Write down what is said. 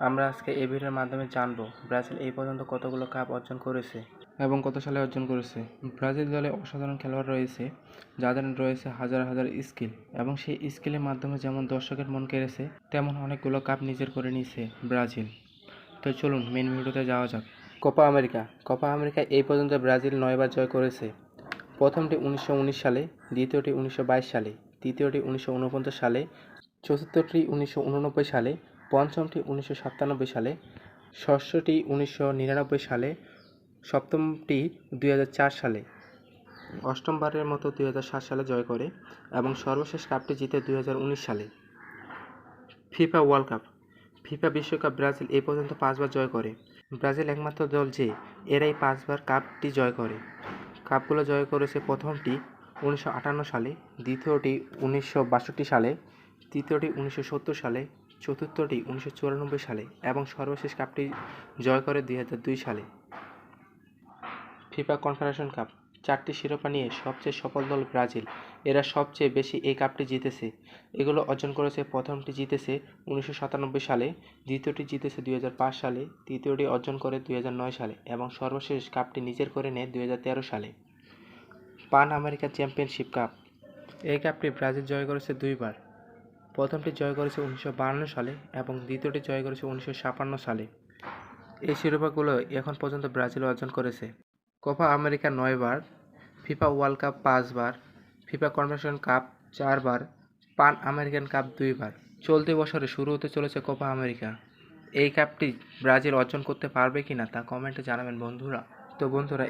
আমরা আজকে এই ভিডিওর মাধ্যমে জানব ব্রাজিল এই পর্যন্ত কতগুলো কাপ অর্জন করেছে এবং কত সালে অর্জন করেছে। ব্রাজিল দলে অসাধারণ খেলোয়াড় রয়েছে যাদের রয়েছে হাজার হাজার স্কিল এবং সেই স্কিলের মাধ্যমে যেমন দর্শকের মন কেড়েছে তেমন অনেকগুলো কাপ নিজের করে নিয়েছে ব্রাজিল। তো চলুন মেন ভিডিওতে যাওয়া যাক। Copa America. কোপা আমেরিকা এই পর্যন্ত ব্রাজিল নয়বার জয় করেছে। প্রথমটি উনিশশো উনিশ সালে দ্বিতীয়টি উনিশশো বাইশ সালে তৃতীয়টি উনিশশো উনপঞ্চাশ সালে চতুর্থটি উনিশশো উননব্বই সালে পঞ্চমটি উনিশশো সাতানব্বই সালে, ষষ্ঠটি উনিশশো নিরানব্বই সালে, সপ্তমটি দুই হাজার চার সালে। অষ্টমবারের মতো দুই হাজার সাত সালে জয় করে এবং সর্বশেষ কাপটি জিতে দুই হাজার উনিশ সালে। FIFA World Cup. ফিফা বিশ্বকাপ ব্রাজিল এই পর্যন্ত পাঁচবার জয় করে। ব্রাজিল একমাত্র দল যে এরাই পাঁচবার কাপটি জয় করে। কাপগুলো জয় করেছে প্রথমটি উনিশশো আটান্ন সালে, দ্বিতীয়টি উনিশশো বাষট্টি সালে, তৃতীয়টি উনিশশো সত্তর সালে চতুর্থটি উনিশশো চুরানব্বই সালে এবং সর্বশেষ কাপটি জয় করে দুই হাজার দুই সালে। ফিফা কনফেডারেশন কাপ, চারটি শিরোপা নিয়ে সবচেয়ে সফল দল ব্রাজিল। এরা সবচেয়ে বেশি এই কাপটি জিতেছে। এগুলো অর্জন করেছে, প্রথমটি জিতেছে উনিশশো সাতানব্বই সালে, দ্বিতীয়টি জিতেছে দুই হাজার পাঁচ সালে, তৃতীয়টি অর্জন করে দুই হাজার নয় সালে এবং সর্বশেষ কাপটি নিজের করে নেয় দুই হাজার তেরো সালে। পান আমেরিকান চ্যাম্পিয়নশিপ কাপ, এই কাপটি ব্রাজিল জয় করেছে দুইবার। প্রথমটি জয় করেছে উনিশশো সালে এবং দ্বিতীয়টি জয় করেছে উনিশশো সালে। এই শিরোপাগুলো এখন পর্যন্ত ব্রাজিল অর্জন করেছে। কোপা আমেরিকা নয়বার, ফিফা ওয়ার্ল্ড কাপ পাঁচবার, ফিফা কনভেনশন কাপ চারবার, পান আমেরিকান কাপ দুইবার। চলতি বছরে শুরু হতে চলেছে কোপা আমেরিকা। এই কাপটি ব্রাজিল অর্জন করতে পারবে কি না তা কমেন্টে জানাবেন বন্ধুরা। তো বন্ধুরা